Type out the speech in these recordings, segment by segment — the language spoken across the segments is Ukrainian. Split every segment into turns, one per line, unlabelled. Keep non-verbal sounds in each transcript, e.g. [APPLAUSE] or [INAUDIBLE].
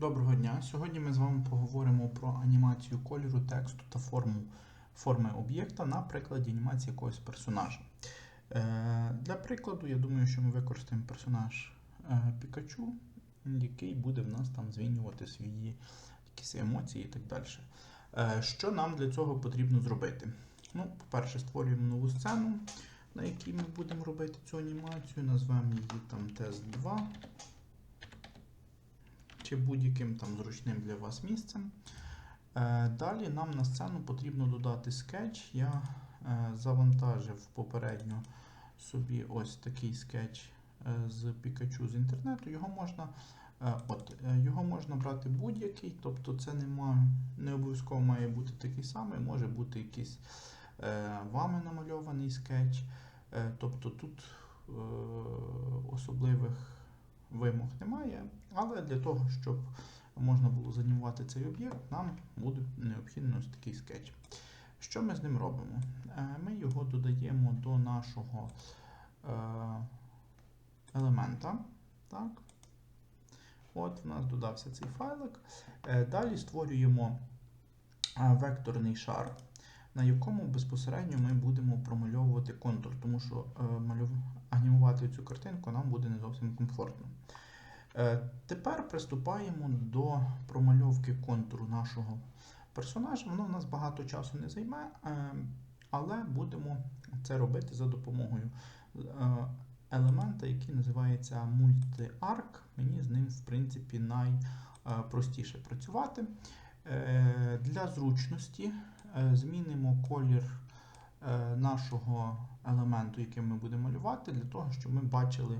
Доброго дня! Сьогодні ми з вами поговоримо про анімацію кольору, тексту та форму форми об'єкта на прикладі анімації якогось персонажа. Е, Для прикладу, я думаю, що ми використаємо персонаж е, Пікачу, який буде в нас там змінювати свої якісь емоції і так далі. Е, Що нам для цього потрібно зробити? Ну, По-перше, створюємо нову сцену, на якій ми будемо робити цю анімацію, назвемо її там тест 2 чи будь-яким там зручним для вас місцем. Е, Далі нам на сцену потрібно додати скетч. Я е, завантажив попередньо собі ось такий скетч е, з Пікачу з інтернету. Його можна от, його можна брати будь-який, тобто це нема, не обов'язково має бути такий самий, може бути якийсь вами намальований скетч. Тобто тут особливих вимог немає, але для того, щоб можна було занімувати цей об'єкт, нам буде необхідно ось такий скетч. Що ми з ним робимо? Е, Ми його додаємо до нашого е, елемента. Так. От, в нас додався цей файлик. Е, Далі створюємо векторний шар, на якому безпосередньо ми будемо промальовувати контур, тому що анімувати цю картинку нам буде не зовсім комфортно. Е, Тепер приступаємо до промальовки контуру нашого персонажа. Воно в нас багато часу не займе, е, але будемо це робити за допомогою е, елемента, який називається MultiArc. Мені з ним, в принципі, найпростіше працювати. Для зручності змінимо колір нашого елементу, який ми будемо малювати, для того, щоб ми бачили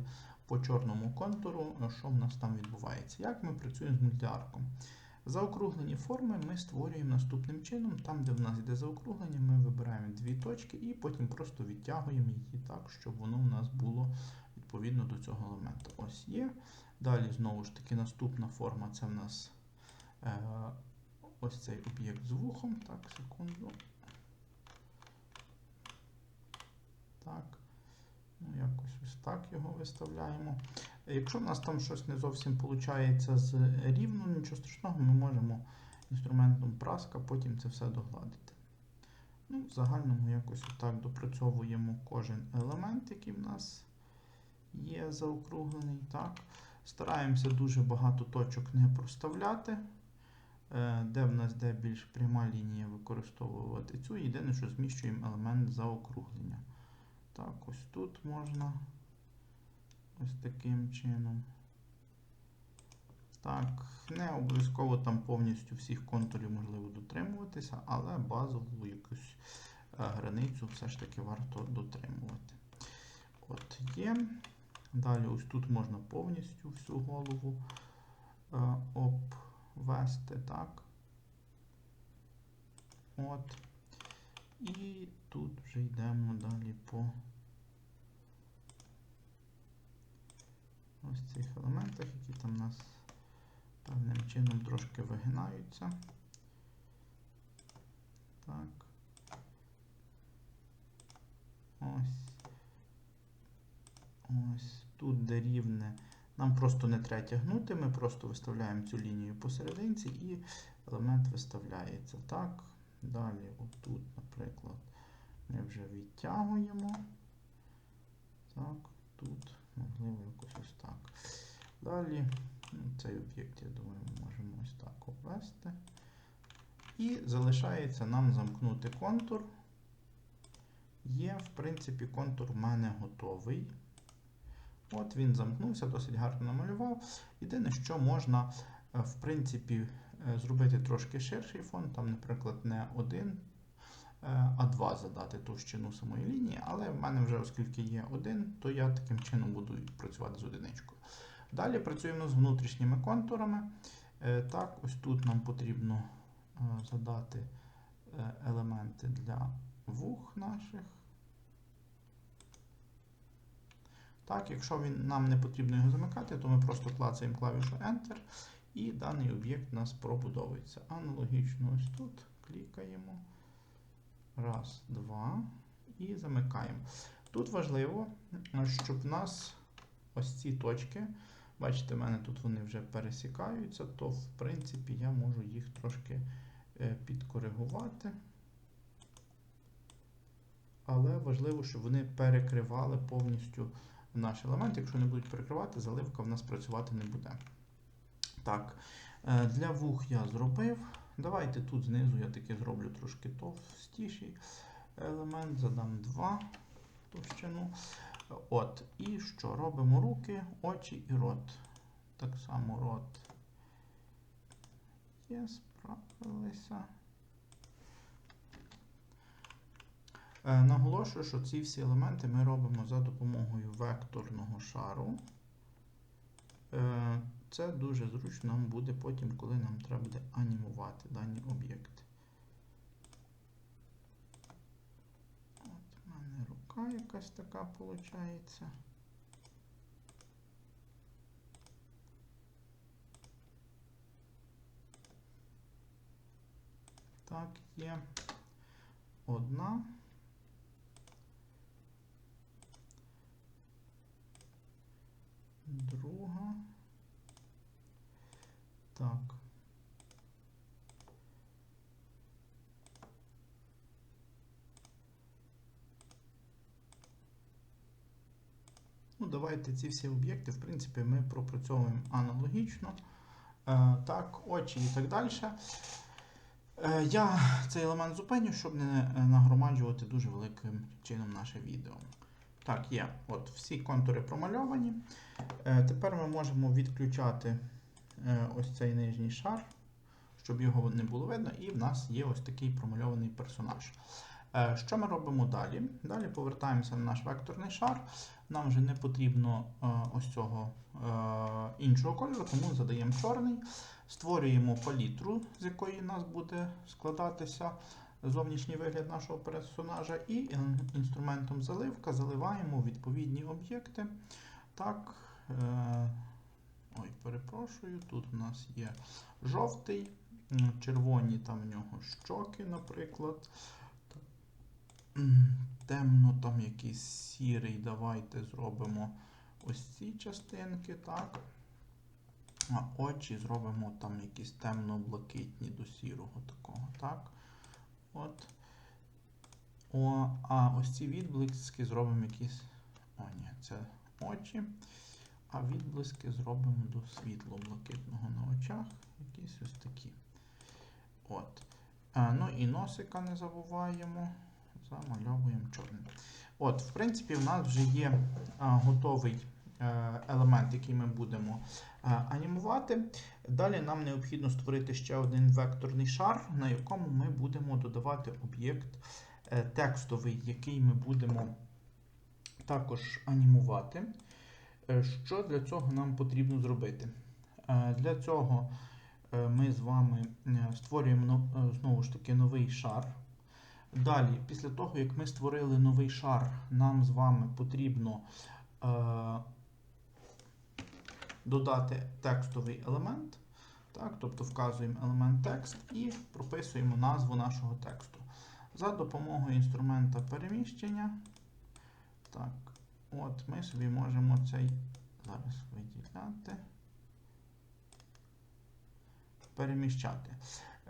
по чорному контуру, що в нас там відбувається. Як ми працюємо з мультиарком? Заокруглені форми ми створюємо наступним чином. Там, де в нас йде заокруглення, ми вибираємо дві точки і потім просто відтягуємо її так, щоб воно в нас було відповідно до цього елемента. Ось є. Далі, знову ж таки, наступна форма це в нас е, ось цей об'єкт з вухом. Так, секунду. Так. Ну, якось ось так його виставляємо. Якщо в нас там щось не зовсім виходить з рівно, нічого страшного, ми можемо інструментом праска потім це все догладити. Ну, В загальному якось отак допрацьовуємо кожен елемент, який в нас є заокруглений. Так. Стараємося дуже багато точок не проставляти. Е, Де в нас де більш пряма лінія використовувати цю. Єдине, що зміщуємо елемент заокруглення. Так, ось тут можна ось таким чином. Так, не обов'язково там повністю всіх контурів можливо дотримуватися, але базову якусь е, границю все ж таки варто дотримувати. От є. Далі ось тут можна повністю всю голову е, обвести, так. От. І тут вже йдемо далі по ось цих елементах, які там у нас певним чином трошки вигинаються. Так. Ось. Ось тут, де рівне. Нам просто не треба тягнути, ми просто виставляємо цю лінію посерединці і елемент виставляється. Так. Далі, отут, наприклад, ми вже відтягуємо. Так, тут, можливо, якось ось так. Далі, ну, цей об'єкт, я думаю, ми можемо ось так обвести. І залишається нам замкнути контур. Є, в принципі, контур в мене готовий. От він замкнувся, досить гарно намалював. Єдине, що можна, в принципі, зробити трошки ширший фон, там, наприклад, не один, а два задати товщину самої лінії, але в мене вже, оскільки є один, то я таким чином буду працювати з одиничкою. Далі працюємо з внутрішніми контурами. Так, ось тут нам потрібно задати елементи для вух наших. Так, якщо він, нам не потрібно його замикати, то ми просто клацаємо клавішу Enter. І даний об'єкт у нас пробудовується. Аналогічно ось тут клікаємо. Раз, два. І замикаємо. Тут важливо, щоб в нас ось ці точки Бачите, в мене тут вони вже пересікаються, то в принципі я можу їх трошки е, підкоригувати. Але важливо, щоб вони перекривали повністю наш елемент. Якщо не будуть перекривати, заливка в нас працювати не буде. Так, е, для вух я зробив. Давайте тут знизу я таки зроблю трошки товстіший елемент, задам 2 товщину. От, і що? Робимо руки, очі і рот. Так само рот. Є, справилися. Е, Наголошую, що ці всі елементи ми робимо за допомогою векторного шару. Е, Це дуже зручно нам буде потім, коли нам треба буде анімувати дані об'єкти. От в мене рука якась така виходить. Так, є одна. Друга. Так. Ну, давайте ці всі об'єкти, в принципі, ми пропрацьовуємо аналогічно. Е, так, очі і так далі. Е, я цей елемент зупиню, щоб не е, нагромаджувати дуже великим чином наше відео. Так, є. От всі контури промальовані. Е, тепер ми можемо відключати е, ось цей нижній шар, щоб його не було видно, і в нас є ось такий промальований персонаж. Е, що ми робимо далі? Далі повертаємося на наш векторний шар. Нам вже не потрібно ось цього іншого кольору, тому задаємо чорний. Створюємо палітру, з якої у нас буде складатися зовнішній вигляд нашого персонажа, і інструментом заливка заливаємо відповідні об'єкти. Так, ой, перепрошую, тут у нас є жовтий, червоні там в нього щоки, наприклад. [CLEARS THROAT] Темно там якийсь сірий. Давайте зробимо ось ці частинки, так. А очі зробимо там якісь темно-блакитні до сірого такого, так. От. О, а ось ці відблиски зробимо якісь. О, ні, це очі. А відблиски зробимо до світло-блакитного на очах. Якісь ось такі. От. А, ну і носика не забуваємо. Замальовуємо чорним. От, в принципі, у нас вже є а, готовий е, елемент, який ми будемо е, анімувати. Далі нам необхідно створити ще один векторний шар, на якому ми будемо додавати об'єкт е, текстовий, який ми будемо також анімувати. Е, Що для цього нам потрібно зробити? Е, Для цього е, ми з вами створюємо знову ж таки новий шар. Далі, після того, як ми створили новий шар, нам з вами потрібно додати текстовий елемент. Так, тобто вказуємо елемент текст і прописуємо назву нашого тексту. За допомогою інструмента переміщення. Так, от ми собі можемо цей зараз виділяти. Переміщати.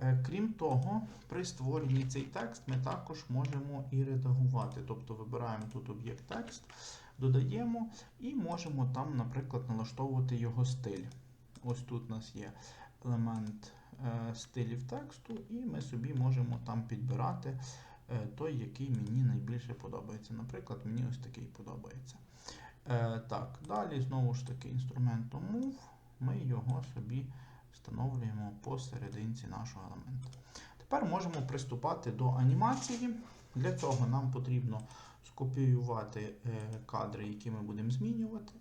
Е, Крім того, при створенні цей текст ми також можемо і редагувати. Тобто вибираємо тут об'єкт текст, додаємо і можемо там, наприклад, налаштовувати його стиль. Ось тут у нас є елемент е, стилів тексту, і ми собі можемо там підбирати той, який мені найбільше подобається. Наприклад, мені ось такий подобається. Е, так, далі знову ж таки інструментом Move ми його собі встановлюємо посерединці нашого елемента. Тепер можемо приступати до анімації. Для цього нам потрібно скопіювати е, кадри, які ми будемо змінювати, е,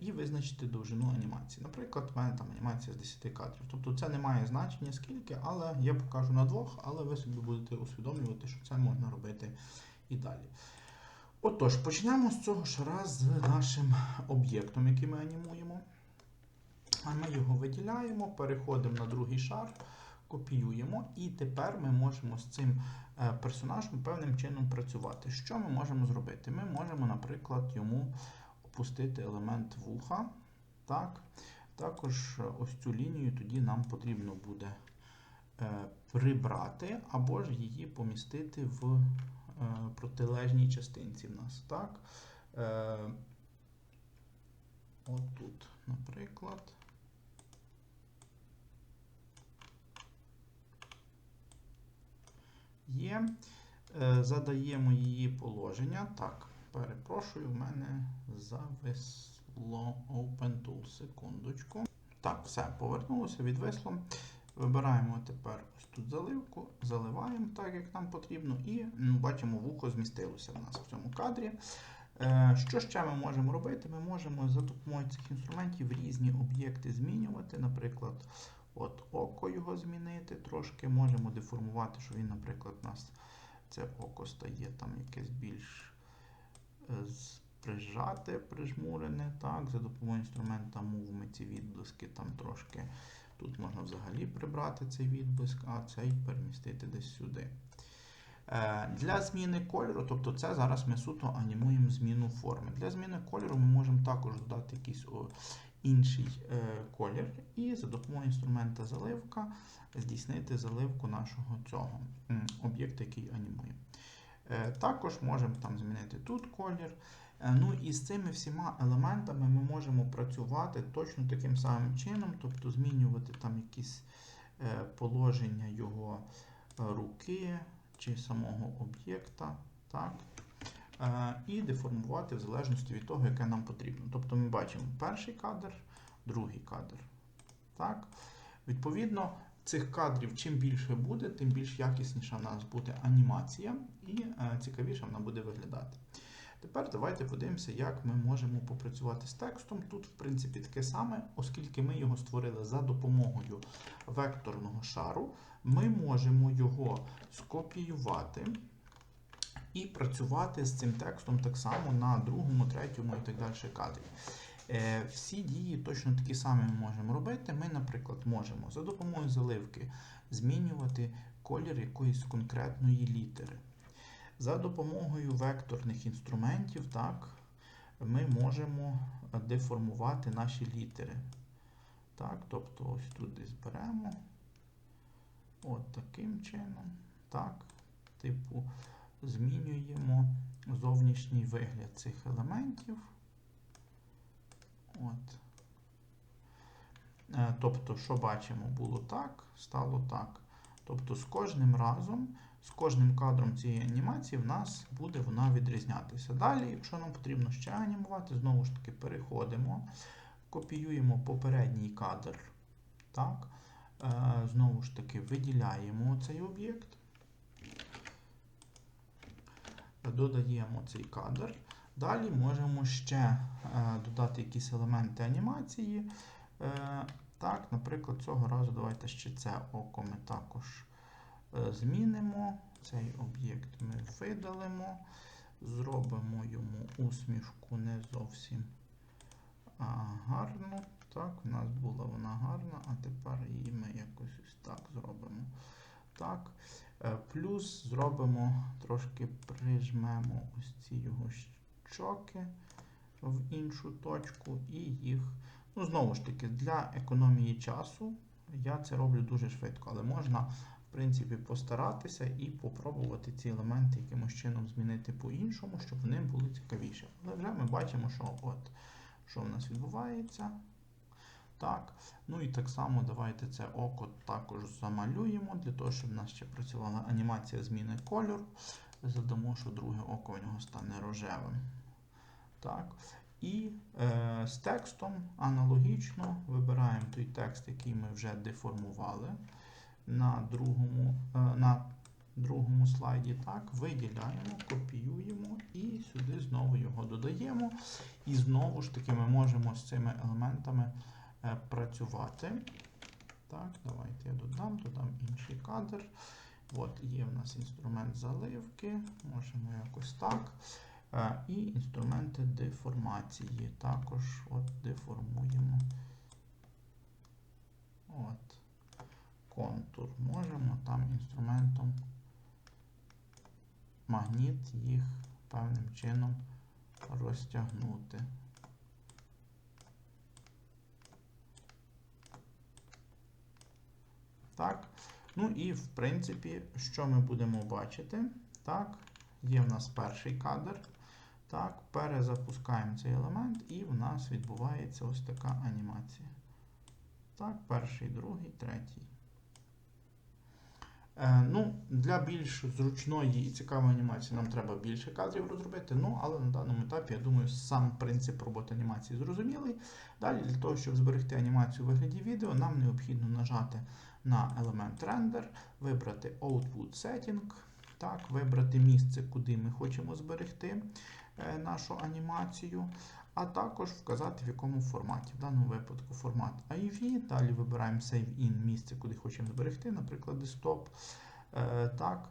і визначити довжину анімації. Наприклад, в мене там анімація з 10 кадрів. Тобто це не має значення скільки, але я покажу на двох, але ви собі будете усвідомлювати, що це можна робити і далі. Отож, почнемо з цього шара з нашим об'єктом, який ми анімуємо. А Ми його виділяємо, переходимо на другий шар, копіюємо, і тепер ми можемо з цим е, персонажем певним чином працювати. Що ми можемо зробити? Ми можемо, наприклад, йому опустити елемент вуха. Так. Також е, ось цю лінію тоді нам потрібно буде е, прибрати або ж її помістити в е, протилежній частинці в нас. Так? Е, отут, наприклад. Є. Задаємо її положення. Так, перепрошую, в мене зависло Open Tool. Секундочку. Так, все, повернулося, відвисло. Вибираємо тепер ось тут заливку, заливаємо так, як нам потрібно, і ну, бачимо, вухо змістилося в нас в цьому кадрі. Е, Що ще ми можемо робити? Ми можемо за допомогою цих інструментів різні об'єкти змінювати. Наприклад, от око його змінити трошки. Можемо деформувати, що він, наприклад, у нас це око стає там якесь більш прижате, прижмурене. Так, За допомогою інструмента Move ці відблиски там трошки. Тут можна взагалі прибрати цей відблиск, а цей перемістити десь сюди. Е, Для зміни кольору, тобто це зараз ми суто анімуємо зміну форми. Для зміни кольору ми можемо також додати якийсь інший е, колір і за допомогою інструмента заливка здійснити заливку нашого цього об'єкта, який анімує. Е, Також можемо там змінити тут колір. Е, Ну і з цими всіма елементами ми можемо працювати точно таким самим чином, тобто змінювати там якісь е, положення його руки чи самого об'єкта. так? І деформувати в залежності від того, яке нам потрібно. Тобто ми бачимо перший кадр, другий кадр. Так? Відповідно, цих кадрів чим більше буде, тим більш якісніша в нас буде анімація і е, цікавіше вона буде виглядати. Тепер давайте подивимося, як ми можемо попрацювати з текстом. Тут, в принципі, таке саме, оскільки ми його створили за допомогою векторного шару, ми можемо його скопіювати і працювати з цим текстом так само на другому, третьому і так далі кадрі. Е, Всі дії точно такі самі ми можемо робити. Ми, наприклад, можемо за допомогою заливки змінювати колір якоїсь конкретної літери. За допомогою векторних інструментів, так, ми можемо деформувати наші літери. Так, тобто ось тут десь беремо. От таким чином. Так, типу, змінюємо зовнішній вигляд цих елементів. От. Е, Тобто, що бачимо, було так, стало так. Тобто, з кожним разом, з кожним кадром цієї анімації в нас буде вона відрізнятися. Далі, якщо нам потрібно ще анімувати, знову ж таки переходимо, копіюємо попередній кадр. Так. Е, Знову ж таки, виділяємо цей об'єкт, додаємо цей кадр. Далі можемо ще е, додати якісь елементи анімації. Е, так, наприклад, цього разу давайте ще це око ми також е, змінимо. Цей об'єкт ми видалимо, зробимо йому усмішку не зовсім гарну. Так, у нас була вона гарна, а тепер її ми якось ось так зробимо. Так. Плюс зробимо трошки прижмемо ось ці його щоки в іншу точку і їх. Ну, знову ж таки, для економії часу я це роблю дуже швидко, але можна, в принципі, постаратися і попробувати ці елементи якимось чином змінити по-іншому, щоб вони були цікавіші. Але вже ми бачимо, що от, що в нас відбувається. Так, ну і так само давайте це око також замалюємо, для того, щоб в нас ще працювала анімація зміни кольору. Задамо, що друге око в нього стане рожевим. Так. І е, з текстом аналогічно вибираємо той текст, який ми вже деформували на другому, е, на другому слайді. Так, Виділяємо, копіюємо і сюди знову його додаємо. І знову ж таки ми можемо з цими елементами е, працювати. Так, Давайте я додам, додам інший кадр. От Є в нас інструмент заливки, можемо якось так. І інструменти деформації. Також от деформуємо от, контур. Можемо там інструментом магніт їх певним чином розтягнути. Так. Ну і, в принципі, що ми будемо бачити? Так, є в нас перший кадр. Так, перезапускаємо цей елемент, і в нас відбувається ось така анімація. Так, перший, другий, третій. Е, ну, для більш зручної і цікавої анімації нам треба більше кадрів розробити. Ну, але на даному етапі, я думаю, сам принцип роботи анімації зрозумілий. Далі, для того, щоб зберегти анімацію у вигляді відео, нам необхідно нажати на елемент Render, вибрати Output Setting, так, вибрати місце, куди ми хочемо зберегти нашу анімацію, а також вказати, в якому форматі. В даному випадку формат AIV. Далі вибираємо Save In місце, куди хочемо зберегти, наприклад, десктоп. Е, так.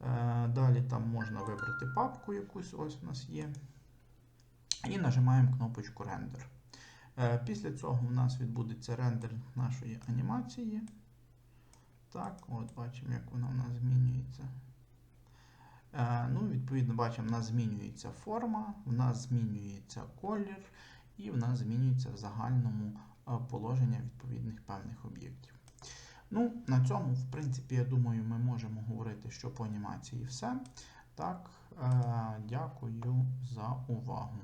Е, далі там можна вибрати папку якусь, ось у нас є. І нажимаємо кнопочку Render. Е, після цього у нас відбудеться рендер нашої анімації. Так, от бачимо, як вона у нас змінюється. Е, ну, відповідно, бачимо, в нас змінюється форма, в нас змінюється колір, і в нас змінюється в загальному е, положення відповідних певних об'єктів. Ну, на цьому, в принципі, я думаю, ми можемо говорити, що по анімації все. Так, е, дякую за увагу.